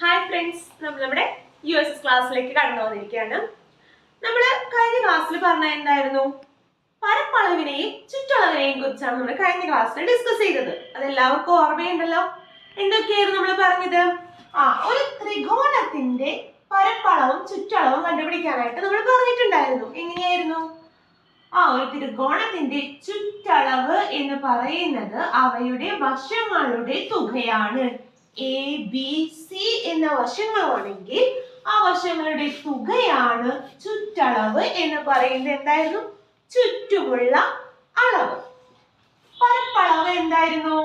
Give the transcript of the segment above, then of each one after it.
Hi friends നമ്മൾ നമ്മുടെ U S S ക്ലാസ്സിലേക്ക് കടന്നു വന്നിരിക്കുകയാണ്. നമ്മൾ കഴിഞ്ഞ ക്ലാസ്സിൽ പറഞ്ഞ എന്തായിരുന്നു? പരപ്പളവിനെയും ചുറ്റളവിനെയും കുറിച്ചാണ് നമ്മൾ കഴിഞ്ഞ ക്ലാസ്സിൽ ഡിസ്കസ് ചെയ്തത്. അതെല്ലാവർക്കും ഓർമ്മയുണ്ടല്ലോ? എന്തൊക്കെയായിരുന്നു നമ്മൾ പറഞ്ഞത്? ആ ഒരു ത്രികോണത്തിന്റെ പരപ്പളവും ചുറ്റളവും കണ്ടുപിടിക്കാനായിട്ട് നമ്മൾ പറഞ്ഞിട്ടുണ്ടായിരുന്നു. എങ്ങനെയായിരുന്നു? ആ ഒരു ത്രികോണത്തിന്റെ ചുറ്റളവ് എന്ന് പറയുന്നത് അവയുടെ വശങ്ങളുടെ തുകയാണ്. എ ബി സി എന്ന വശങ്ങളാണെങ്കിൽ ആ വശങ്ങളുടെ തുകയാണ് ചുറ്റളവ് എന്ന് പറയുന്നത് എന്തായിരുന്നു? ചുറ്റുമുള്ള അളവ്. പരപ്പളവ് എന്തായിരുന്നു?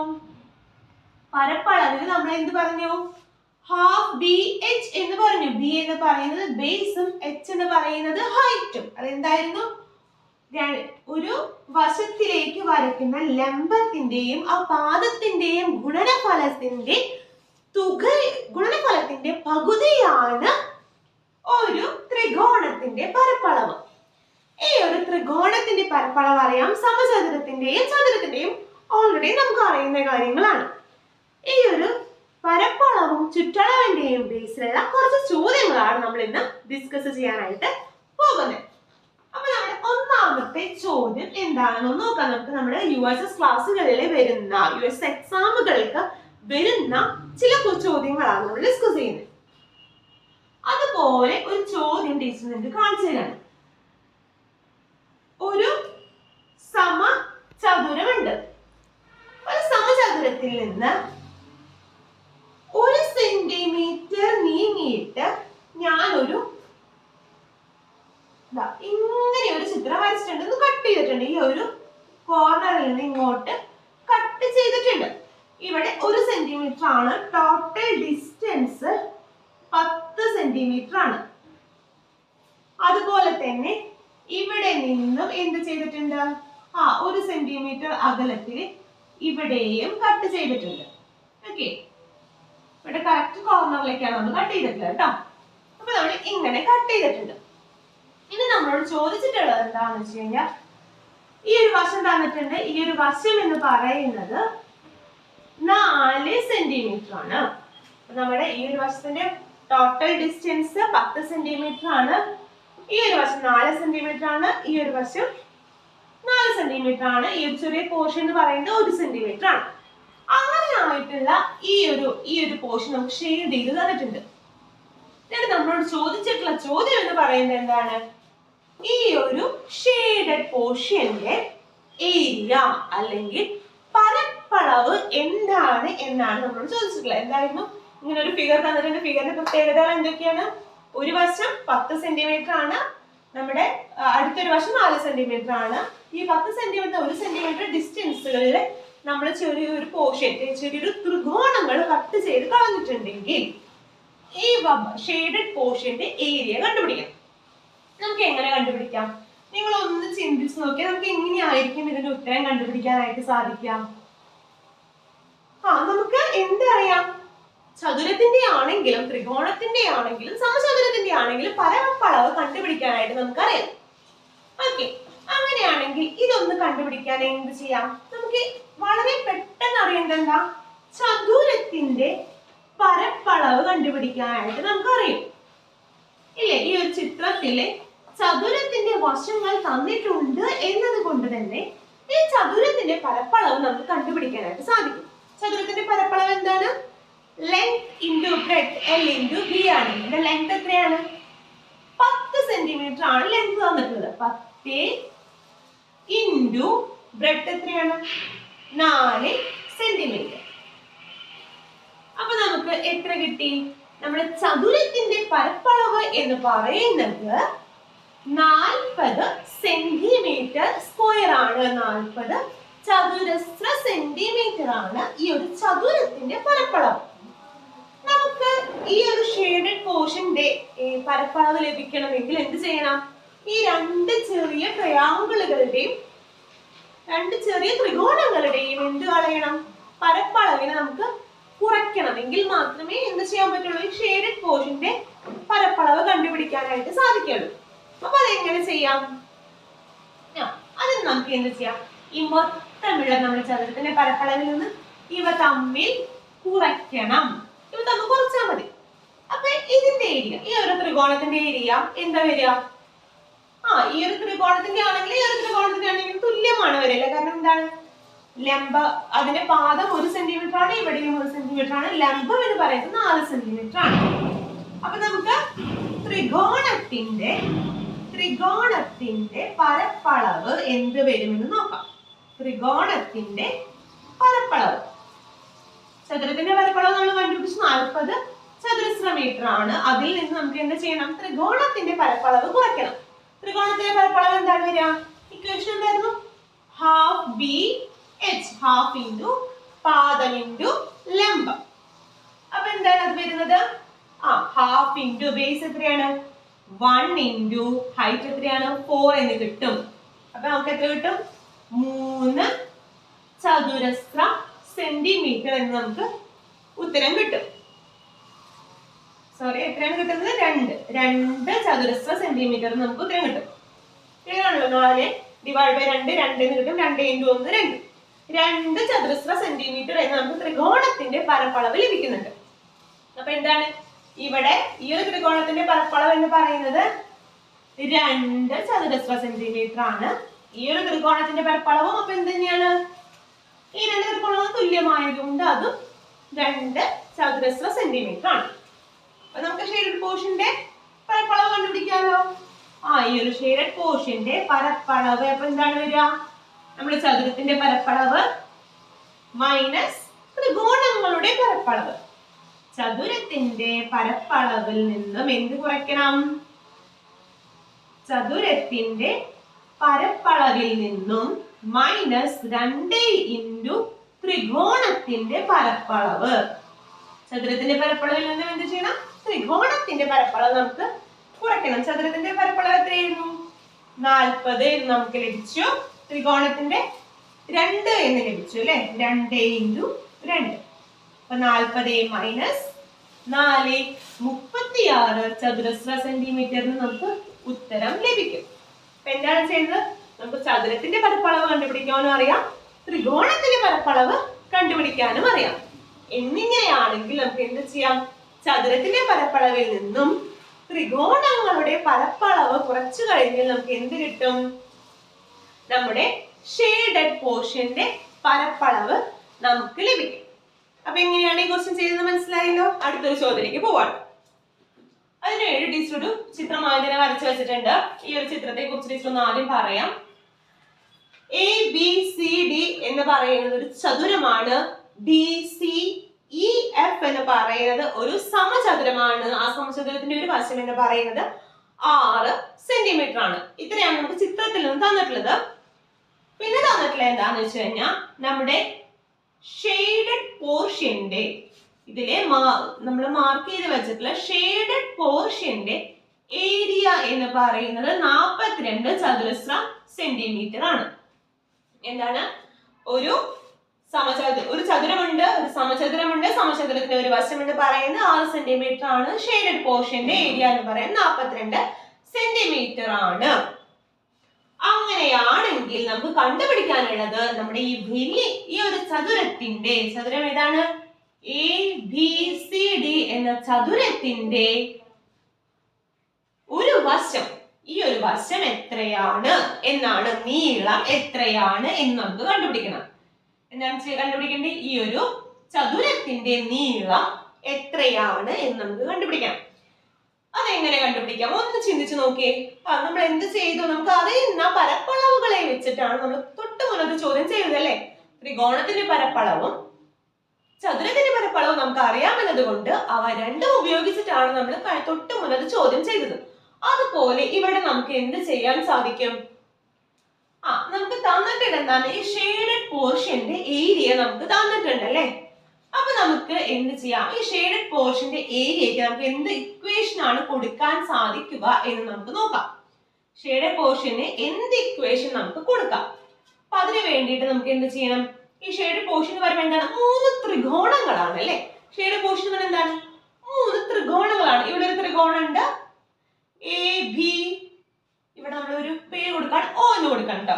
പരപ്പളവിന് നമ്മൾ എന്ത് പറഞ്ഞു? ഹാഫ് ബി എച്ച് എന്ന് പറഞ്ഞു. ബി എന്ന് പറയുന്നത് ബേസും എച്ച് എന്ന് പറയുന്നത് ഹൈറ്റും അതെന്തായിരുന്നു? ഒരു വശത്തിലേക്ക് വരയ്ക്കുന്ന ലംബത്തിന്റെയും ആ പാദത്തിന്റെയും ഗുണനഫലത്തിന്റെ തുക ഗുണനഫലത്തിന്റെ പകുതിയാണ് ഒരു ത്രികോണത്തിന്റെ പരപ്പളവ്. ഈ ഒരു ത്രികോണത്തിന്റെ പരപ്പളവ് അറിയാം സമചതുരത്തിന്റെയും ചതുരത്തിന്റെയും ഓൾറെഡി നമുക്ക് അറിയുന്ന കാര്യങ്ങളാണ്. ഈ ഒരു പരപ്പളവും ചുറ്റളവിന്റെയും ബേസിലുള്ള കുറച്ച് ചോദ്യങ്ങളാണ് നമ്മൾ ഇന്ന് ഡിസ്കസ് ചെയ്യാനായിട്ട് പോകുന്നത്. അപ്പൊ നമ്മുടെ ഒന്നാമത്തെ ചോദ്യം എന്താണെന്ന് നോക്കാം. നമുക്ക് നമ്മുടെ യു എസ് എസ് ക്ലാസ്സുകളിൽ വരുന്ന യു എസ് എക്സാമുകൾക്ക് വരുന്ന ചില ചോദ്യങ്ങളാണ് നമ്മൾ ഡിസ്കസ് ചെയ്യുന്നത്. അതുപോലെ ഒരു ചോദ്യം ടീച്ചർ നിങ്ങൾക്ക് കാണിച്ചു തരാണ് ഒരു സമചതുരമുണ്ട്. ഒരു സമചതുരത്തിൽ നിന്ന് ഒരു സെന്റിമീറ്റർ നീങ്ങിയിട്ട് ഞാനൊരു ഇങ്ങനെ ഒരു ചിത്രം വരച്ചിട്ടുണ്ട്. കട്ട് ചെയ്തിട്ടുണ്ട്. ഈ ഒരു കോർണറിൽ നിന്ന് ഇങ്ങോട്ട് കട്ട് ചെയ്തിട്ടുണ്ട്. ഇവിടെ ഒരു സെന്റിമീറ്റർ ആണ്. ടോട്ടൽ ഡിസ്റ്റൻസ് പത്ത് സെന്റിമീറ്റർ ആണ്. അതുപോലെ തന്നെ ഇവിടെ നിന്നും എന്ത് ചെയ്തിട്ടുണ്ട്? ആ ഒരു സെന്റിമീറ്റർ അകലത്തിൽ ഇവിടെയും കട്ട് ചെയ്തിട്ടുണ്ട്. ഓക്കെ ഇവിടെ കറക്റ്റ് കോർണറിലേക്കാണ് നമ്മൾ കട്ട് ചെയ്തിട്ടുള്ളത് കേട്ടോ. അപ്പൊ നമ്മൾ ഇങ്ങനെ കട്ട് ചെയ്തിട്ടുണ്ട്. ഇനി നമ്മളോട് ചോദിച്ചിട്ടുള്ളത് എന്താണെന്ന് വെച്ച് കഴിഞ്ഞാൽ ഈ ഒരു വശം തന്നിട്ടുണ്ട്. ഈ ഒരു വശം എന്ന് പറയുന്നത് നാല് സെന്റിമീറ്റർ ആണ്. നമ്മുടെ ഈ ഒരു വശത്തിന്റെ ടോട്ടൽ ഡിസ്റ്റൻസ് പത്ത് സെന്റിമീറ്റർ ആണ്. ഈ ഒരു വശം നാല് സെന്റിമീറ്റർ ആണ്. ഈ ഒരു വശം നാല് സെന്റിമീറ്റർ ആണ്. ഈ ഒരു ചെറിയ പോർഷൻ എന്ന് പറയുന്നത് ഒരു സെന്റിമീറ്റർ ആണ്. അങ്ങനെയായിട്ടുള്ള ഈ ഒരു ഈ ഒരു പോർഷൻ നമുക്ക് ഷെയ്ഡ് ചെയ്ത് തന്നിട്ടുണ്ട്. എന്നിട്ട് നമ്മളോട് ചോദിച്ചിട്ടുള്ള ചോദ്യം എന്ന് പറയുന്നത് എന്താണ്? ഈ ഒരു ഷെയ്ഡഡ് പോർഷന്റെ ഏരിയ അല്ലെങ്കിൽ പരപ്പളവ് എന്താണ് എന്നാണ് നമ്മളോട് ചോദിച്ചിട്ടുള്ളത്. എന്തായിരുന്നു? ഇങ്ങനെ ഒരു ഫിഗർ തന്നിട്ടുണ്ട് ഫിഗറിന്റെ പ്രത്യേകതകൾ എന്തൊക്കെയാണ്? ഒരു വശം പത്ത് സെന്റിമീറ്റർ ആണ്. നമ്മുടെ അടുത്തൊരു വശം നാല് സെന്റിമീറ്റർ ആണ്. ഈ പത്ത് സെന്റിമീറ്റർ ഒരു സെന്റിമീറ്റർ ഡിസ്റ്റൻസുകളിൽ നമ്മൾ ചെറിയൊരു പോർഷൻ ചെറിയൊരു ത്രികോണങ്ങൾ കട്ട് ചെയ്ത് കളഞ്ഞിട്ടുണ്ടെങ്കിൽ ഈ ഷെയ്ഡഡ് പോർഷന്റെ ഏരിയ കണ്ടുപിടിക്കാം. നമുക്ക് എങ്ങനെ കണ്ടുപിടിക്കാം? നിങ്ങൾ ഒന്ന് ചിന്തിച്ച് നോക്കിയാൽ നമുക്ക് എങ്ങനെയായിരിക്കും ഇതിന്റെ ഉത്തരം കണ്ടുപിടിക്കാനായിട്ട് സാധിക്കാം ആ നമുക്ക് എന്തറിയാം ചതുരത്തിന്റെ ആണെങ്കിലും ത്രികോണത്തിന്റെ ആണെങ്കിലും സമചതുരത്തിന്റെ ആണെങ്കിലും പരപ്പളവ് കണ്ടുപിടിക്കാനായിട്ട് നമുക്കറിയാം. ഓക്കെ അങ്ങനെയാണെങ്കിൽ ഇതൊന്ന് കണ്ടുപിടിക്കാൻ എന്ത് ചെയ്യാം? നമുക്ക് വളരെ പെട്ടെന്ന് അറിയേണ്ടത് എന്താ? ചതുരത്തിന്റെ പരപ്പളവ് കണ്ടുപിടിക്കാനായിട്ട് നമുക്കറിയും. ഇല്ലേ? ഈ ഒരു ചിത്രത്തിലെ ചതുരത്തിന്റെ വശങ്ങൾ തന്നിട്ടുണ്ട് എന്നത് കൊണ്ട് തന്നെ ഈ ചതുരത്തിന്റെ പരപ്പളവ് നമുക്ക് കണ്ടുപിടിക്കാനായിട്ട് സാധിക്കും. ചതുരത്തിന്റെ പരപ്പളവ് എന്താണ്? Length into breadth L into B ആണ്. ഇതിന്റെ ലെങ്ത് എത്രയാണ്? പത്ത് സെന്റിമീറ്റർ ആണ് ലെങ്ത് തന്നിട്ടുള്ളത് പത്ത് ഇന്റു ബ്രെഡ് എത്രയാണ്? നാല് സെന്റിമീറ്റർ അപ്പൊ നമുക്ക് എത്ര കിട്ടി? നമ്മുടെ ചതുരത്തിന്റെ പരപ്പളവ് എന്ന് പറയുന്നത് നാൽപ്പത് സെന്റിമീറ്റർ സ്ക്വയർ ആണ്. നാൽപ്പത് ചതുരശ്ര സെന്റിമീറ്റർ ആണ് ഈ ഒരു ചതുരത്തിന്റെ പരപ്പളവ്. നമുക്ക് ഈ ഒരു ഷെയ്ഡഡ് പോർഷന്റെ പരപ്പളവ് ലഭിക്കണമെങ്കിൽ എന്ത് ചെയ്യണം? ഈ രണ്ട് ചെറിയ ട്രയാങ്കിളുകളുടെയും രണ്ട് ചെറിയ ത്രികോണങ്ങളുടെയും എന്ത് കളയണം? പരപ്പളവിനെ നമുക്ക് കുറയ്ക്കണം എങ്കിൽ മാത്രമേ എന്ത് ചെയ്യാൻ പറ്റുള്ളൂ? ഈ ഷെയ്ഡഡ് പോർഷന്റെ പരപ്പളവ് കണ്ടുപിടിക്കാനായിട്ട് സാധിക്കുള്ളൂ. അപ്പൊ അതെങ്ങനെ ചെയ്യാം? അതിന് നമുക്ക് എന്ത് ചെയ്യാം? ഈ മൊത്തമുള്ള നമ്മുടെ ചതുരത്തിന്റെ പരപ്പളവിൽ നിന്ന് ഇവ തമ്മിൽ കുറയ്ക്കണം. ഇവ തമ്മിൽ കുറച്ചാൽ മതി. അപ്പൊ ഇതിന്റെ ഏരിയ ഈ ഒരു ത്രികോണത്തിന്റെ ഏരിയ എന്താ വരിക? ആ ഈ ഒരു ത്രികോണത്തിന്റെ ആണെങ്കിൽ ഈ ഒരു ത്രികോണത്തിന്റെ ആണെങ്കിൽ തുല്യമാണ് വരില്ല കാരണം എന്താണ്? ലംബ അതിന്റെ പാദം ഒരു സെന്റിമീറ്റർ ആണ് ഇവിടെയും ഒരു സെന്റിമീറ്റർ ആണ്. ലംബം എന്ന് പറയുന്നത് നാല് സെന്റിമീറ്റർ ആണ്. അപ്പൊ നമുക്ക് ത്രികോണത്തിന്റെ ത്രികോണത്തിന്റെ പരപ്പളവ് എന്ത് വരുമെന്ന് നോക്കാം. ത്രികോണത്തിന്റെ പരപ്പളവ്. ചതുരത്തിന്റെ പരപ്പളവ് നമ്മൾ കണ്ടുപിടിച്ച്. നാൽപ്പത് ചതുരശ്ര മീറ്റർ ആണ്. അതിൽ നിന്ന് നമുക്ക് എന്ത് ചെയ്യണം? ത്രികോണത്തിന്റെ പരപ്പളവ് കുറയ്ക്കണം. ത്രികോണത്തിന്റെ പരപ്പളവ് എന്താണ് വരിക? ഇക്വേഷൻ എന്തായിരുന്നു? Half B H half into പാദം ഇന്റു ലംബം. അപ്പൊ എന്താണ് അത് വരുന്നത്? ആ ഹാഫ് ഇന്റു ബേസ് എത്രയാണ്? വൺ ഇന്റു ഹൈറ്റ് എത്രയാണ്? ഫോർ എന്ന് കിട്ടും. അപ്പൊ നമുക്ക് എത്ര കിട്ടും? മൂന്ന് ചതുരശ്ര സെന്റിമീറ്റർ എന്ന് നമുക്ക് ഉത്തരം കിട്ടും. സോറി എത്രയാണ് കിട്ടുന്നത്? രണ്ട്. രണ്ട് ചതുരശ്ര സെന്റിമീറ്റർ നമുക്ക് ഉത്തരം കിട്ടും. ആണല്ലോ നാല് ഡിവൈഡ് ബൈ രണ്ട് രണ്ട് എന്ന് കിട്ടും. രണ്ട് ഇന്റു ഒന്ന് രണ്ട്. രണ്ട് ചതുരശ്ര സെന്റിമീറ്റർ എന്ന് നമുക്ക് ത്രികോണത്തിന്റെ പരപ്പളവ് ലഭിക്കുന്നുണ്ട്. അപ്പൊ എന്താണ്? ഇവിടെ ഈ ഒരു ത്രികോണത്തിന്റെ പരപ്പളവ് എന്ന് പറയുന്നത് രണ്ട് ചതുരശ്ര സെന്റിമീറ്റർ ആണ്. ഈ ഒരു ത്രികോണത്തിന്റെ പരപ്പളവും അപ്പൊ എന്ത് തന്നെയാണ്? ഈ രണ്ട് ത്രികോണവും തുല്യമായതുകൊണ്ട് അതും രണ്ട് ചതുരശ്ര സെന്റിമീറ്റർ ആണ്. അപ്പൊ നമുക്ക് ഷെയ്ഡഡ് പോർഷന്റെ പരപ്പളവ് കണ്ടുപിടിക്കാമല്ലോ ആ ഈ ഒരു ഷെയ്ഡഡ് പോർഷന്റെ പരപ്പളവ് അപ്പൊ എന്താണ് വരിക? നമ്മുടെ ചതുരത്തിന്റെ പരപ്പളവ് മൈനസ് ത്രികോണങ്ങളുടെ പരപ്പളവ്. ചതുരത്തിന്റെ പരപ്പളവിൽ നിന്നും എന്ത് കുറയ്ക്കണം? ചതുരത്തിന്റെ പരപ്പളവിൽ നിന്നും മൈനസ് രണ്ട് ഇന്റു ത്രികോണത്തിന്റെ പരപ്പളവ്. ചതുരത്തിന്റെ പരപ്പളവിൽ നിന്നും എന്ത് ചെയ്യണം? ത്രികോണത്തിന്റെ പരപ്പളവ് നമുക്ക് കുറയ്ക്കണം. ചതുരത്തിന്റെ പരപ്പളവ് എത്രയായിരുന്നു? നാൽപ്പത് എന്ന് നമുക്ക് ലഭിച്ചു. ത്രികോണത്തിന്റെ രണ്ട് എന്ന് ലഭിച്ചു അല്ലെ? രണ്ട് ഇന്റു രണ്ട്. അപ്പൊ നാൽപ്പത് മൈനസ് നാല് മുപ്പത്തിയാറ് ചതുരശ്ര സെന്റിമീറ്ററിന് നമുക്ക് ഉത്തരം ലഭിക്കും. എന്താണ് ചെയ്യുന്നത്? നമുക്ക് ചതുരത്തിന്റെ പരപ്പളവ് കണ്ടുപിടിക്കാനും അറിയാം. ത്രികോണത്തിന്റെ പരപ്പളവ് കണ്ടുപിടിക്കാനും അറിയാം. എന്നിങ്ങനെയാണെങ്കിൽ നമുക്ക് എന്ത് ചെയ്യാം? ചതുരത്തിന്റെ പരപ്പളവിൽ നിന്നും ത്രികോണങ്ങളുടെ പരപ്പളവ് കുറച്ചു കഴിഞ്ഞാൽ നമുക്ക് എന്ത് കിട്ടും? നമ്മുടെ ഷെയ്ഡഡ് പോർഷന്റെ പരപ്പളവ് നമുക്ക് ലഭിക്കും. അപ്പൊ എങ്ങനെയാണ് ഈ ക്വസ്റ്റ്യൻ ചെയ്തത് മനസ്സിലായല്ലോ? അടുത്തൊരു ചോദ്യത്തിലേക്ക് പോവാണ്. അതിന് ഏഴ് ടീച്ചർ ഒരു ചിത്രം ആദ്യം തന്നെ വരച്ചു വെച്ചിട്ടുണ്ട്. ഈ ഒരു ചിത്രത്തെ കുറിച്ച് ടീച്ചർ ഒന്ന് ആദ്യം പറയാം. എ ബി സി ഡി എന്ന് പറയുന്നത് ഒരു ചതുരമാണ്. ഡി സി ഇ എഫ് എന്ന് പറയുന്നത് ഒരു സമചതുരമാണ്. ആ സമചതുരത്തിന്റെ ഒരു വശം എന്ന് പറയുന്നത് ആറ് സെന്റിമീറ്റർ ആണ്. ഇത്രയാണ് നമുക്ക് ചിത്രത്തിൽ നിന്ന് തന്നിട്ടുള്ളത്. പിന്നെ തന്നിട്ടുള്ളത് എന്താന്ന് വെച്ച് കഴിഞ്ഞാൽ നമ്മുടെ ഷെയ്ഡഡ് പോർഷന്റെ ഇതിലെ നമ്മൾ മാർക്ക് ചെയ്ത് വെച്ചിട്ടുള്ള ഷെയ്ഡഡ് പോർഷന്റെ ഏരിയ എന്ന് പറയുന്നത് നാൽപ്പത്തിരണ്ട് ചതുരശ്ര സെന്റിമീറ്റർ ആണ്. എന്താണ്? ഒരു സമചതുര ഒരു ചതുരമുണ്ട് ഒരു സമചതുരമുണ്ട് സമചതുരത്തിന്റെ ഒരു വശമുണ്ട് പറയുന്നത് ആറ് സെന്റിമീറ്റർ ആണ്. ഷെയ്ഡഡ് പോർഷന്റെ ഏരിയ എന്ന് പറയുന്നത് നാൽപ്പത്തിരണ്ട് സെന്റിമീറ്റർ ആണ്. അങ്ങനെയാണെങ്കിൽ നമുക്ക് കണ്ടുപിടിക്കാനുള്ളത് നമ്മുടെ ഈ വലിയ ഈ ഒരു ചതുരത്തിന്റെ ചതുരം ഏതാണ്? എ ബി സി ഡി എന്ന ചതുരത്തിന്റെ ഒരു വശം. ഈ ഒരു വശം എത്രയാണ്? എന്നാണ് നീളം എത്രയാണ് എന്ന് നമുക്ക് കണ്ടുപിടിക്കണം. എന്താണ് കണ്ടുപിടിക്കേണ്ടത്? ഈ ഒരു ചതുരത്തിന്റെ നീളം എത്രയാണ് എന്ന് നമുക്ക് കണ്ടുപിടിക്കാം അതെങ്ങനെ കണ്ടുപിടിക്കാം? ഒന്ന് ചിന്തിച്ചു നോക്കിയേ. ആ നമ്മൾ എന്ത് ചെയ്തു? നമുക്ക് അറിയുന്ന പരപ്പളവുകളെ വെച്ചിട്ടാണ് നമ്മൾ തൊട്ട് ചോദ്യം ചെയ്തത് അല്ലേ ത്രികോണത്തിന്റെ പരപ്പളവും ചതുരത്തിന്റെ പരപ്പളവും നമുക്ക് അറിയാമെന്നത് കൊണ്ട് അവ രണ്ടും ഉപയോഗിച്ചിട്ടാണ് നമ്മൾ തൊട്ട് മുതൽ ചോദ്യം ചെയ്തത്. അതുപോലെ ഇവിടെ നമുക്ക് എന്ത് ചെയ്യാൻ സാധിക്കും? ആ നമുക്ക് തന്നിട്ടുണ്ട് എന്താണ്? ഈ ഷെയ്ഡഡ് പോർഷന്റെ ഏരിയ നമുക്ക് തന്നിട്ടുണ്ട് അല്ലേ? അപ്പൊ നമുക്ക് എന്ത് ചെയ്യാം? ഈ ഷെയ്ഡഡ് പോർഷന്റെ ഏരിയക്ക് നമുക്ക് എന്ത് ഇക്വേഷൻ ആണ് കൊടുക്കാൻ സാധിക്കുക എന്ന് നമുക്ക് നോക്കാം. ഷെയ്ഡഡ് പോർഷന് എന്ത് ഇക്വേഷൻ നമുക്ക് കൊടുക്കാം? അപ്പൊ അതിന് വേണ്ടിയിട്ട് നമുക്ക് എന്ത് ചെയ്യണം? ഈ ഷെയ്ഡ് പോർഷൻ പറയുമ്പോൾ എന്താണ്? മൂന്ന് ത്രികോണങ്ങളാണ് അല്ലേ? ഷെയ്ഡ് പോർഷൻ എന്ന് എന്താണ്? മൂന്ന് ത്രികോണങ്ങളാണ്. ഇവിടെ ഒരു ത്രികോണം ഉണ്ട്. എ ബി ഇവിടെ നമ്മൾ ഒരു പേര് കൊടുക്കാൻ ഓ എന്ന് കൊടുക്കണം കേട്ടോ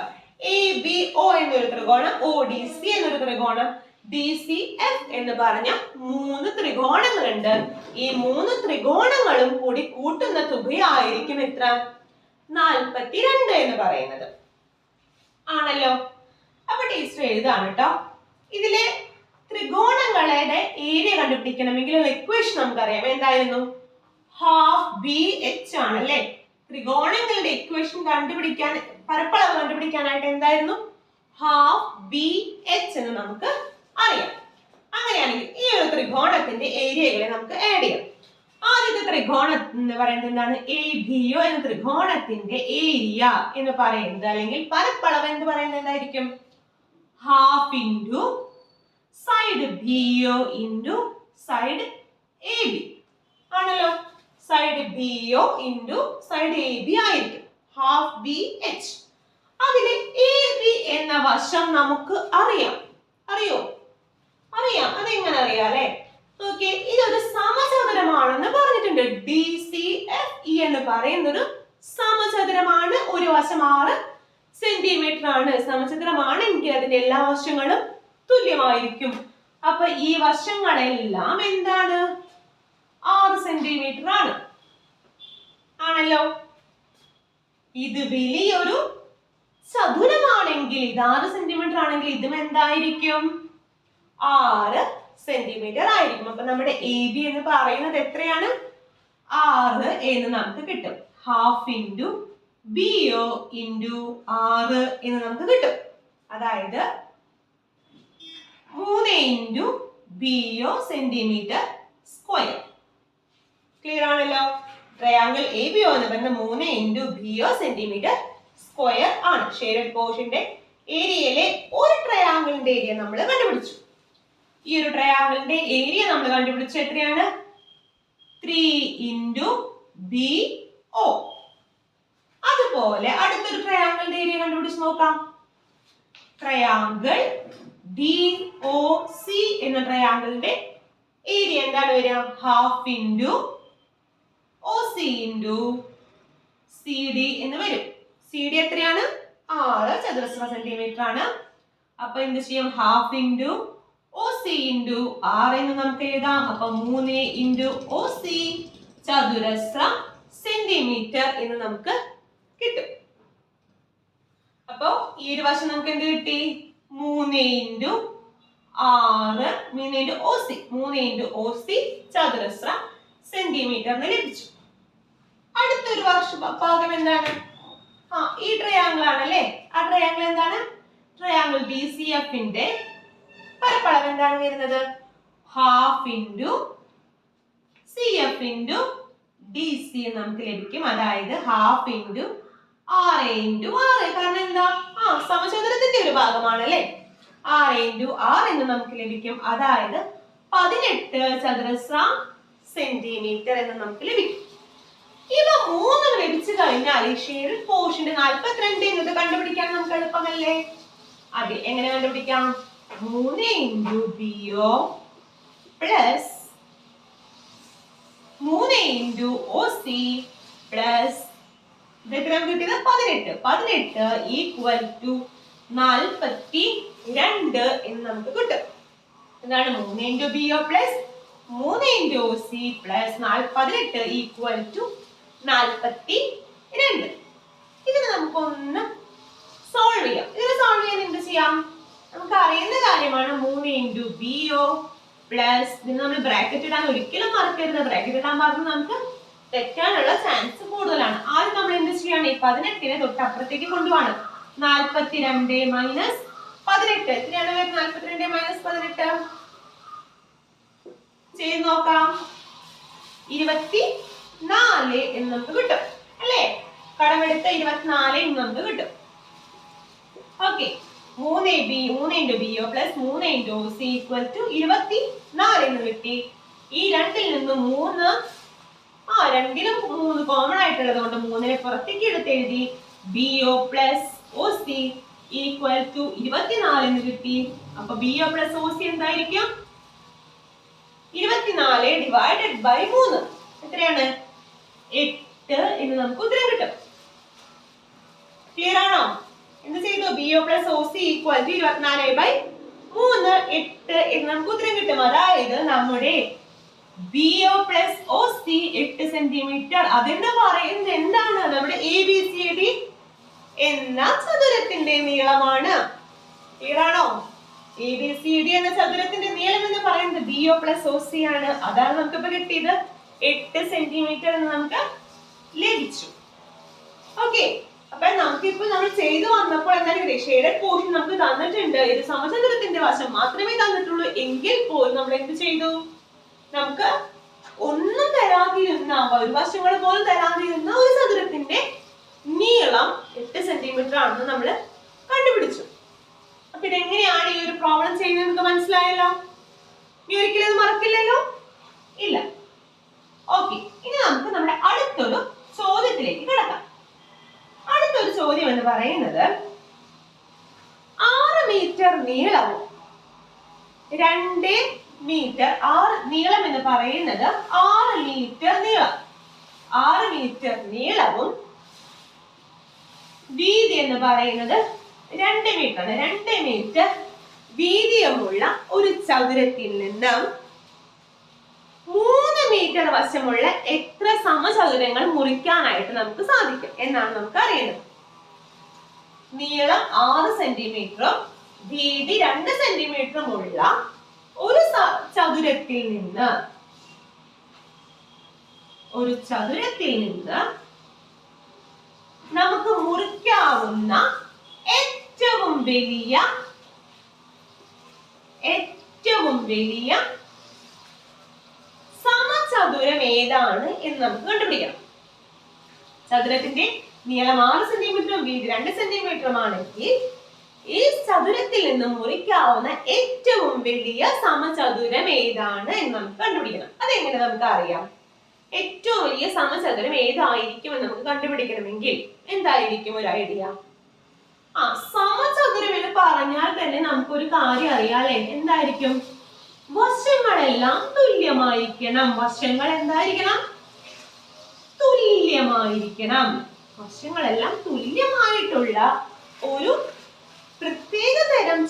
എ ബി ഒ എന്നൊരു ത്രികോണം. ഒ ഡി സി എന്നൊരു ത്രികോണം. ഡി സി എഫ് എന്ന് പറഞ്ഞ മൂന്ന് ത്രികോണങ്ങളുണ്ട്. ഈ മൂന്ന് ത്രികോണങ്ങളും കൂടി കൂട്ടുന്ന തുകയായിരിക്കും എത്ര? നാൽപ്പത്തിരണ്ട് എന്ന് പറയുന്നത്. ആണല്ലോ? അപ്പൊ ടീച്ചർ എഴുതാണ് കേട്ടോ. ഇതിലെ ത്രികോണങ്ങളുടെ ഏരിയ കണ്ടുപിടിക്കണമെങ്കിൽ ഇക്വേഷൻ നമുക്കറിയാം. എന്തായിരുന്നു? ഹാഫ് ബി എച്ച് ആണല്ലേ ത്രികോണങ്ങളുടെ ഇക്വേഷൻ കണ്ടുപിടിക്കാൻ പരപ്പളവ് കണ്ടുപിടിക്കാനായിട്ട് എന്തായിരുന്നു? ഹാഫ് ബി എച്ച് എന്ന് നമുക്ക് അറിയാം. അങ്ങനെയാണെങ്കിൽ ഈ ഒരു ത്രികോണത്തിന്റെ ഏരിയകളെ നമുക്ക് ആഡ് ചെയ്യാം. ആദ്യത്തെ ത്രികോണം എന്ന് പറയുന്നത് എന്താണ്? എ ബി ഒ എന്ന ത്രികോണത്തിന്റെ ഏരിയ എന്ന് പറയുന്നത് അല്ലെങ്കിൽ പരപ്പളവ് എന്ന് പറയുന്നത് എന്തായിരിക്കും? Half into side B O into side A B ആണല്ലോ? Side B O into side A B ആയിരിക്കും. ഹാഫ് ബി എച്ച് അതിന് എ ബി എന്ന വശം നമുക്ക് അറിയാം. അറിയോ? അറിയാം. അതെങ്ങനെ അറിയാം അല്ലേ? ഓക്കെ ഇതൊരു സമചതുരമാണെന്ന് പറഞ്ഞിട്ടുണ്ട്. ഡി സി എഫ് ഇ എന്ന് പറയുന്നൊരു സമചതുരമാണ്. ഒരു വശം ആറ് സെന്റിമീറ്റർ ആണ് സമചതുരമാണെങ്കിൽ അതിന്റെ എല്ലാ വശങ്ങളും തുല്യമായിരിക്കും. അപ്പൊ ഈ വശങ്ങളെല്ലാം എന്താണ്? ആറ് സെന്റിമീറ്റർ ആണ് ആണല്ലോ? ഇത് വലിയൊരു ചതുരമാണെങ്കിൽ ഇത് ആറ് സെന്റിമീറ്റർ ആണെങ്കിൽ ഇതും എന്തായിരിക്കും? ആറ് സെന്റിമീറ്റർ ആയിരിക്കും അപ്പൊ നമ്മുടെ എ ബി എന്ന് പറയുന്നത് എത്രയാണ്? ആറ് എന്ന് നമുക്ക് കിട്ടും. Half into B O into ആറ് എന്ന് നമുക്ക് കിട്ടും. അതായത് മൂന്ന് into B O centimetre square clear ആണല്ലോ? ട്രയാങ്കിൾ എ ബി ഒ എന്ന് പറഞ്ഞ മൂന്ന് into B O centimetre square ആണ്. ഷെയർഡ് പോർഷന്റെ ഏരിയയിലെ ഒരു ട്രയാങ്കിളിന്റെ ഏരിയ നമ്മൾ കണ്ടുപിടിച്ചു. ഈ ഒരു ട്രയാങ്കിളിന്റെ ഏരിയ നമ്മൾ കണ്ടുപിടിച്ചു എത്രയാണ്? ത്രീ ഇന്റു ബി ഒ അതുപോലെ അടുത്തൊരു ട്രയാങ്കിളിന്റെ ഏരിയ കണ്ടുപിടിച്ച് നോക്കാം. ട്രയാങ്കിൾ ഡി ഒ സി എന്ന ട്രയാങ്കിളിന്റെ ഏരിയ എന്താണ് വരിക? Half into O C into C D എന്ന് വരും. സി ഡി എത്രയാണ്? ആറ് ചതുരശ്ര സെന്റിമീറ്റർ ആണ്. അപ്പൊ എന്ത് ചെയ്യാം? Half into O C into ആറ് എന്ന് നമുക്ക് എഴുതാം. അപ്പൊ മൂന്ന് ഇന്റു ഒ സി ചതുരശ്ര സെന്റിമീറ്റർ എന്ന് നമുക്ക് കിട്ടും. അപ്പൊ ഈ ഒരു വശം നമുക്ക് എന്ത് കിട്ടി? മൂന്ന് ഇന്റു ആറ് മൂന്ന് ഇന്റു ഒ സി മൂന്ന് ഇന്റു ഒ സി ചതുരശ്ര സെന്റിമീറ്റർ എന്ന് ലഭിച്ചു. അടുത്തൊരു വർഷ ഭാഗം എന്താണ്? ആ ഈ ട്രയാങ്കിൾ ആണല്ലേ? ആ ട്രയാങ്കിൾ എന്താണ്? ട്രയാങ്കിൾ ബി സി എഫിന്റെ പരപ്പളവ് എന്താണ് വരുന്നത്? Half into C F into D C നമുക്ക് ലഭിക്കും. അതായത് ഹാഫ് ഇന്റു ആറ് ഇന്റു ആറ് കാരണം എന്താ? ആ സമചതുരത്തിന്റെ ഒരു ഭാഗമാണ് അല്ലേ? ആറ് ഇന്റു ആറ് എന്ന് നമുക്ക് ലഭിക്കും. അതായത് പതിനെട്ട് ചതുരശ്ര സെന്റിമീറ്റർ എന്ന് നമുക്ക് ലഭിക്കും. ഇവ മൂന്നും ലഭിച്ചു കഴിഞ്ഞാൽ ഈ ഷെയർ പോർഷന്റെ നാൽപ്പത്തിരണ്ട് എന്നത് കണ്ടുപിടിക്കാൻ നമുക്ക് എളുപ്പമല്ലേ? അതെ എങ്ങനെ കണ്ടുപിടിക്കാം? മൂന്ന് ഇന്റു ബി ഒ പ്ലസ് മൂന്ന് ഇന്റു ഒ സി പ്ലസ് നമുക്ക് കിട്ടിയത് പതിനെട്ട്. പതിനെട്ട് ഈക്വൽ ടു നാൽപ്പത്തി രണ്ട് എന്ന് നമുക്ക് കിട്ടും. എന്താണ്? മൂന്ന് ഇന്റു ബി ഒ പ്ലസ് മൂന്ന് ഇന്റു സി പ്ലസ് പതിനെട്ട് ഈക്വൽ ടു നാൽപ്പത്തി രണ്ട് ഇതിന് നമുക്കൊന്ന് സോൾവ് ചെയ്യാം. ഇതിന് സോൾവ് ചെയ്യാൻ എന്ത് ചെയ്യാം? നമുക്ക് അറിയുന്ന കാര്യമാണ് മൂന്ന് ഇന്റു ബി ഒ പ്ലസ് ഇതിന് നമ്മൾ ബ്രാക്കറ്റ് ഇടാൻ ഒരിക്കലും മറക്കരുത്. ബ്രാക്കറ്റ് ഇടാൻ മറന്ന് നമുക്ക് തെറ്റാനുള്ള ചാൻസ് കൂടുതലാണ്. ആദ്യം നമ്മൾ എന്ത് ചെയ്യാണ്? ഈ പതിനെട്ടിനെ തൊട്ടപ്പുറത്തേക്ക് കൊണ്ടുപോവാണ്. നാൽപ്പത്തിരണ്ട് മൈനസ് പതിനെട്ട്. എത്രയാണ് വരുന്നത്? നാൽപ്പത്തിരണ്ട് മൈനസ് പതിനെട്ട്. ചെയ്ത് നോക്കാം. ഇരുപത്തി നാല് എന്ന് നമുക്ക് കിട്ടും. അല്ലേ? കടമെടുത്ത ഇരുപത്തിനാല് എന്ന് നമുക്ക് കിട്ടും. ഓക്കെ മൂന്ന് ബി മൂന്ന് ഇന്റു ബി ഒ പ്ലസ് മൂന്ന് ഇന്റു സി ഈക്വൽ ടു ഇരുപത്തി നാല് എന്ന് കിട്ടി. ഈ രണ്ടിൽ നിന്ന് മൂന്ന് രണ്ടിലും മൂന്ന് കോമൺ ആയിട്ടുള്ളത് കൊണ്ട് മൂന്നിനെ പുറത്തേക്ക് എടുത്ത് എഴുതി B O plus O C equal to ഇരുപത്തിനാല് എന്ന് കിട്ടി. അപ്പൊ B O plus O C എന്തായിരിക്കും? ഇരുപത്തിനാല് ഡിവൈഡഡ് ബൈ മൂന്ന്. എത്രയാണ്? എട്ട് എന്ന് നമുക്ക് ഉത്തരം കിട്ടും. ക്ലിയർ ആണോ? എന്ത് ചെയ്തു? B O plus O C equal to ഇരുപത്തിനാല് ബൈ മൂന്ന്. എട്ട് എന്ന് നമുക്ക് ഉത്തരം കിട്ടും. അതായത് നമ്മുടെ B O plus O C എട്ട് സെന്റിമീറ്റർ അതെന്ന് പറയുന്നത് എന്താണ്? നമ്മുടെ എ ബി സി ഡി എന്ന ചതുരത്തിന്റെ നീളമാണ്. ക്ലിയർ ആണോ? എ ബി സി ഡി എന്ന ചതുരത്തിന്റെ നീളം എന്ന് പറയുന്നത് B O plus O C ആണ്. അതാണ് നമുക്ക് ഇപ്പൊ കിട്ടിയത്. എട്ട് സെന്റിമീറ്റർ എന്ന് നമുക്ക് ലഭിച്ചു. ഓക്കെ അപ്പൊ നമുക്കിപ്പോ നമ്മൾ ചെയ്തു വന്നപ്പോൾ എന്താണ് ഷെയ്ഡഡ് പോഷൻ നമുക്ക് തന്നിട്ടുണ്ട്. ഇത് സമചതുരത്തിന്റെ വശം മാത്രമേ തന്നിട്ടുള്ളൂ. എങ്കിൽ പോലും നമ്മൾ എന്ത് ചെയ്തു? നമുക്ക് ഒന്നും തരാതിരുന്ന ഒരു വശങ്ങൾ പോലും തരാതിരുന്ന ഒരു ചതുരത്തിന്റെ നീളം എട്ട് സെന്റിമീറ്റർ ആണെന്ന് നമ്മൾ കണ്ടുപിടിച്ചു. അപ്പൊ ഇതെങ്ങനെയാണ് ഈ ഒരു പ്രോബ്ലം ചെയ്യുന്നത് നമുക്ക് മനസ്സിലായല്ലോ? നീ ഒരിക്കലും മറക്കില്ലല്ലോ? ഇല്ല. ഓക്കെ ഇനി നമുക്ക് നമ്മുടെ അടുത്തൊരു ചോദ്യത്തിലേക്ക് കിടക്കാം. അടുത്തൊരു ചോദ്യം എന്ന് പറയുന്നത് ആറ് മീറ്റർ നീളവും രണ്ട് മീറ്റർ ആറ് നീളം എന്ന് പറയുന്നത് ആറ് മീറ്റർ നീളം. ആറ് മീറ്റർ നീളവും വീതി എന്ന് പറയുന്നത് രണ്ട് മീറ്റർ ആണ് രണ്ട് മീറ്റർ വീതിയുമുള്ള ഒരു ചതുരത്തിൽ നിന്ന് മൂന്ന് മീറ്റർ വശമുള്ള എത്ര സമചതുരങ്ങൾ മുറിക്കാനായിട്ട് നമുക്ക് സാധിക്കും എന്നാണ് നമുക്ക് അറിയുന്നത് നീളം ആറ് സെന്റിമീറ്ററും വീതി രണ്ട് സെന്റിമീറ്ററും ഉള്ള ഒരു ചതുരത്തിൽ നിന്ന് ഒരു ചതുരത്തിൽ നിന്ന് നമുക്ക് മുറിക്കാവുന്ന ഏറ്റവും വലിയ ഏറ്റവും വലിയ സമചതുരം ഏതാണ് എന്ന് നമുക്ക് കണ്ടുപിടിക്കാം. ചതുരത്തിന്റെ നീളം ആറ് സെന്റിമീറ്ററും വീതി രണ്ട് സെന്റിമീറ്ററും ആണെങ്കിൽ ഈ ചതുരത്തിൽ നിന്ന് മുറിക്കാവുന്ന ഏറ്റവും വലിയ സമചതുരം ഏതാണ് എന്ന് നമുക്ക് കണ്ടുപിടിക്കണം. അതെങ്ങനെ നമുക്ക് അറിയാം ഏറ്റവും വലിയ സമചതുരം ഏതായിരിക്കും എന്ന് നമുക്ക് കണ്ടുപിടിക്കണമെങ്കിൽ എന്തായിരിക്കും ഒരു ഐഡിയ? ആ സമചതുരം എന്ന് പറഞ്ഞാൽ തന്നെ നമുക്കൊരു കാര്യം അറിയാലേ എന്തായിരിക്കും? വശങ്ങളെല്ലാം തുല്യമായിരിക്കണം. വശങ്ങൾ എന്തായിരിക്കണം? തുല്യമായിരിക്കണം. വശങ്ങളെല്ലാം തുല്യമായിട്ടുള്ള ഒരു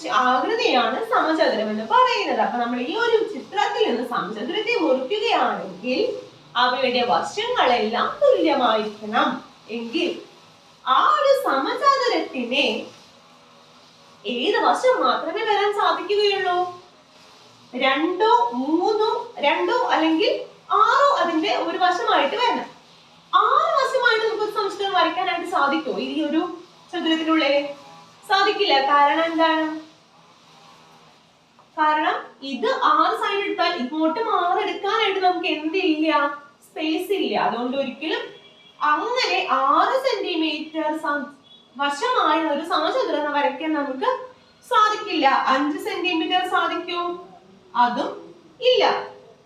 ആകൃതിയാണ് സമചതുരം എന്ന് പറയുന്നത്. അപ്പൊ നമ്മൾ ഈ ഒരു ചിത്രത്തിൽ നിന്ന് സമചതുരത്തെ മുറിക്കുകയാണെങ്കിൽ അവയുടെ വശങ്ങളെല്ലാം തുല്യമായിരിക്കണം. എങ്കിൽ ആ ഒരു സമചതുരത്തിന് ഏത് വശം മാത്രമേ വരാൻ സാധിക്കുകയുള്ളൂ? രണ്ടോ മൂന്നോ രണ്ടോ അല്ലെങ്കിൽ ആറോ അതിന്റെ ഒരു വശമായിട്ട് വരണം. ആറ് വശമായിട്ട് നമുക്ക് സംസ്കൃതം വരയ്ക്കാനായിട്ട് സാധിക്കുമോ? ഈ ഒരു ചതുരത്തിനുള്ളിൽ സാധിക്കില്ല. കാരണം എന്താണ്? കാരണം ഇത് ആറ് സൈഡ് എടുത്താൽ ഇങ്ങോട്ടും ആറ് എടുക്കാനായിട്ട് നമുക്ക് എന്തില്ല? സ്പേസ് ഇല്ല. അതുകൊണ്ട് ഒരിക്കലും അങ്ങനെ ആറ് സെന്റിമീറ്റർ വശമായ ഒരു സമചതുരം വരയ്ക്കാൻ നമുക്ക് സാധിക്കില്ല. അഞ്ച് സെന്റിമീറ്റർ സാധിക്കൂ? അതും ഇല്ല.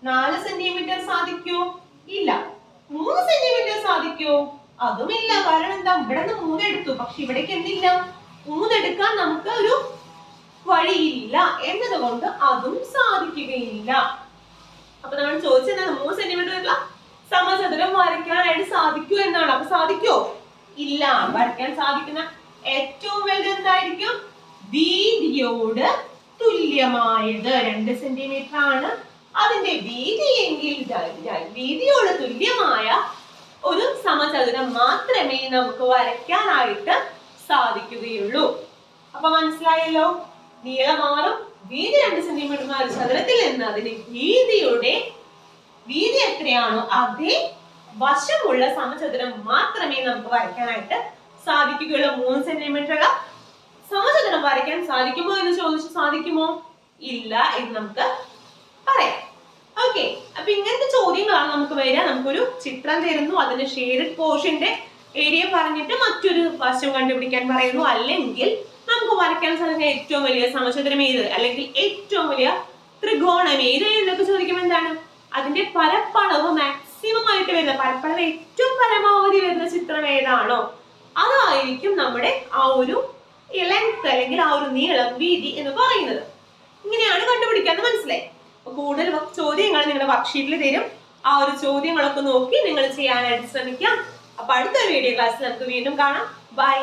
നാല് സെന്റിമീറ്റർ സാധിക്കൂ? ഇല്ല. മൂന്ന് സെന്റിമീറ്റർ സാധിക്കൂ? അതും ഇല്ല. കാരണം എന്താ? ഇവിടെ നിന്ന് മൂന്ന് എടുത്തു പക്ഷെ ഇവിടേക്ക് എന്തില്ല? മൂന്ന് എടുക്കാൻ നമുക്ക് ഒരു വഴിയില്ല എന്നതുകൊണ്ട് അതും സാധിക്കുകയില്ല. അപ്പൊ നമ്മൾ ചോദിച്ചത് മൂന്ന് സെന്റിമീറ്റർ ഉള്ള സമചതുരം വരയ്ക്കാനായിട്ട് സാധിക്കൂ എന്നാണ്. അപ്പൊ സാധിക്കോ? ഇല്ല. വരയ്ക്കാൻ സാധിക്കുന്ന ഏറ്റവും വലുത് എന്തായിരിക്കും? വീതിയോട് തുല്യമായത്. രണ്ട് സെന്റിമീറ്റർ ആണ്. അതിന്റെ വീതി എങ്കിൽ വീതിയോട് തുല്യമായ ഒരു സമചതുരം മാത്രമേ നമുക്ക് വരയ്ക്കാനായിട്ട് സാധിക്കുകയുള്ളൂ. അപ്പൊ മനസ്സിലായല്ലോ? നീളം ആറും വീതി രണ്ട് സെന്റിമീറ്റർ മാറി ചതുരത്തിൽ നിന്ന് അതിന് വീതിയുടെ വീതി എത്രയാണോ അതേ വശമുള്ള സമചതുരം മാത്രമേ നമുക്ക് വരയ്ക്കാനായിട്ട് സാധിക്കുകയുള്ളൂ. മൂന്ന് സെന്റിമീറ്റർ സമചതുരം വരയ്ക്കാൻ സാധിക്കുമോ എന്ന് ചോദിച്ചു സാധിക്കുമോ? ഇല്ല എന്ന് നമുക്ക് പറയാം. ഓക്കെ അപ്പൊ ഇങ്ങനത്തെ ചോദ്യങ്ങളാണ് നമുക്ക് വരിക. നമുക്കൊരു ചിത്രം തരുന്നു. അതിന്റെ ഷെയ്ഡഡ് പോർഷന്റെ ഏരിയ പറഞ്ഞിട്ട് മറ്റൊരു വശം കണ്ടുപിടിക്കാൻ പറയുന്നു. അല്ലെങ്കിൽ നമുക്ക് വരയ്ക്കാൻ സാധിക്കുന്ന ഏറ്റവും വലിയ സമചതുരം ഏത്? അല്ലെങ്കിൽ ഏറ്റവും വലിയ ത്രികോണം ഏത് എന്നൊക്കെ ചോദിക്കുമ്പോൾ എന്താണ്? അതിന്റെ പരപ്പളവ് മാക്സിമം ആയിട്ട് വരുന്ന പരപ്പളവ് ഏറ്റവും പരമാവധി വരുന്ന ചിത്രം ഏതാണോ? അതായിരിക്കും നമ്മുടെ ആ ഒരു ലെങ്ത് അല്ലെങ്കിൽ ആ ഒരു നീളം വീതി എന്ന് പറയുന്നത്. ഇങ്ങനെയാണ് കണ്ടുപിടിക്കാന്ന് മനസ്സിലായി. കൂടുതൽ ചോദ്യങ്ങൾ നിങ്ങളുടെ വർക്ക്ഷീറ്റിൽ തരും. ആ ഒരു ചോദ്യങ്ങളൊക്കെ നോക്കി നിങ്ങൾ ചെയ്യാനായിട്ട് ശ്രമിക്കാം. അപ്പൊ അടുത്ത വീഡിയോ ക്ലാസ്സിൽ നമുക്ക് വീണ്ടും കാണാം. ബൈ